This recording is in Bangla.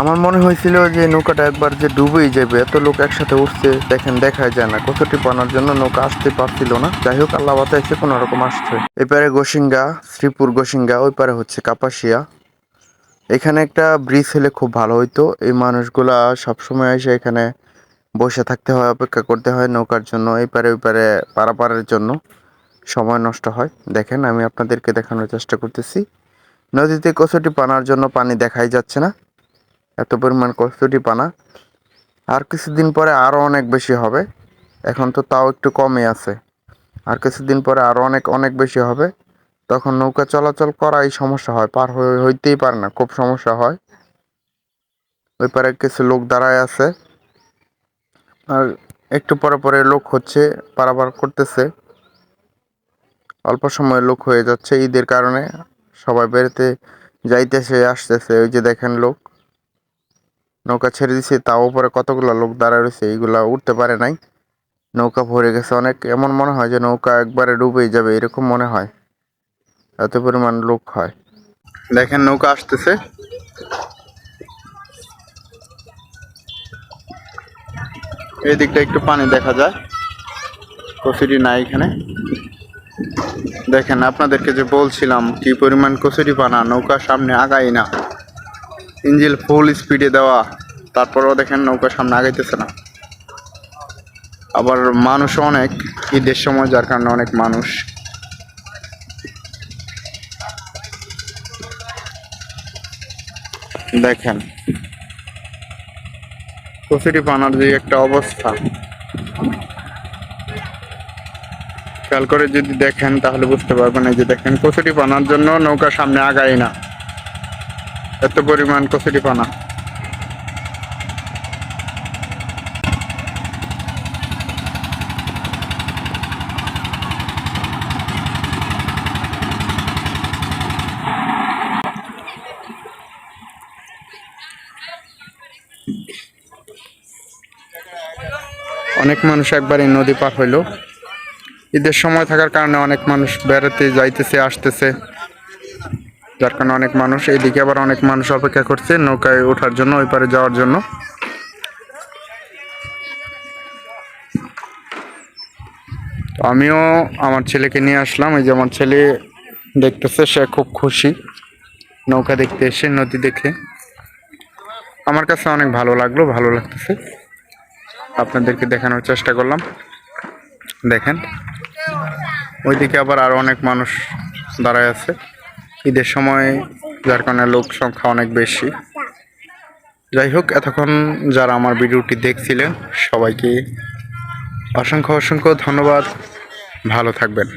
আমার মনে হয়েছিল যে নৌকাটা একবার যে ডুবেই যাবে, এত লোক একসাথে উঠছে, দেখেন দেখা যায় না। কতটি পানার জন্য নৌকা আসতে পারছিল না। যাই হোক, আল্লাহ বাতাইছে কোনো রকম আসছে। এপারে গোসিঙ্গা শ্রীপুর গোসিঙ্গা ওই পারে হচ্ছে কাপাসিয়া। এখানে একটা ব্রিজ হলে খুব ভালো হইতো। এই মানুষগুলা সবসময় এসে এখানে বসে থাকতে হয়, অপেক্ষা করতে হয় নৌকার জন্য, এই পারে ওই পারে পারাপারের জন্য। সময় নষ্ট হয়। দেখেন, আমি আপনাদেরকে দেখানোর চেষ্টা করতেছি। নদীতে কচুটি পানার জন্য পানি দেখাই যাচ্ছে না। এত পরিমাণ কচুটি পানা। আর কিছুদিন পরে আরও অনেক বেশি হবে। এখন তো তাও একটু কমই আছে। আর কিছুদিন পরে আরও অনেক অনেক বেশি হবে। তখন নৌকা চলাচল করাই সমস্যা হয়। পার হইতেই পারে না, খুব সমস্যা হয়। ওই পারে কিছু লোক দাঁড়ায় আছে। আর একটু পরে পরে লোক হচ্ছে, পারাপার করতেছে। অল্প সময় লোক হয়ে যাচ্ছে ঈদের কারণে। সবাই বেরোতে যাইতেছে, আসতেছে। ওই যে দেখেন লোক। নৌকা ছেড়ে দিছে, তাও উপরে কতগুলো লোক দাঁড়ায় রয়েছে, এইগুলা উঠতে পারে নাই। নৌকা ভরে গেছে, অনেক এমন মনে হয় যে নৌকা একবারে ডুবেই যাবে, এরকম মনে হয়। এত পরিমাণ লোক হয়। দেখেন নৌকা আসতেছে। এই দিকটা একটু পানি দেখা যায়। কচুরি নাই এখানে। দেখেন, আপনাদেরকে যে বলছিলাম, কি পরিমাণ কচুরি পানা, নৌকা সামনে আগাই না। ইঞ্জিল ফুল স্পিডে দেওয়া। তারপরেও দেখেন নৌকা সামনে আগাইতেছে না। আবার মানুষ অনেক, ঈদের সময় যার কারণে অনেক মানুষ। দেখেন। কচুরি পানার যে একটা অবস্থা। খেয়াল করে যদি দেখেন তাহলে বুঝতে পারবেন এই যে দেখেন কচুরি পানার জন্য নৌকা সামনে আগাই না। এত পরিমাণ কচুরি পানা। অনেক মানুষ একবার নদী পার হইল। ঈদের সময় থাকার কারণে অনেক মানুষ বেড়াতে যাইতেছে, আসতেছে। যার কারণে অনেক মানুষ এইদিকে আবার অনেক মানুষ অপেক্ষা করছে নৌকায় ওঠার জন্য, ওই পারে যাওয়ার জন্য। আমিও আমার ছেলেকে নিয়ে আসলাম, এই যে আমার ছেলে দেখতেছে, সে খুব খুশি নৌকা দেখতে এসে, নদী দেখে। আমার কাছে অনেক ভালো লাগল, ভালো লাগতেছে। আপনাদেরকে দেখানোর চেষ্টা করলাম। দেখেন, ওইদিকে আবার আরও অনেক মানুষ দাঁড়ায় আছে। ঈদের সময়, যার কারণে লোক সংখ্যা অনেক বেশি। যাই হোক, এতক্ষণ যারা আমার ভিডিওটি দেখছিলেন, সবাইকে অসংখ্য অসংখ্য ধন্যবাদ। ভালো থাকবেন।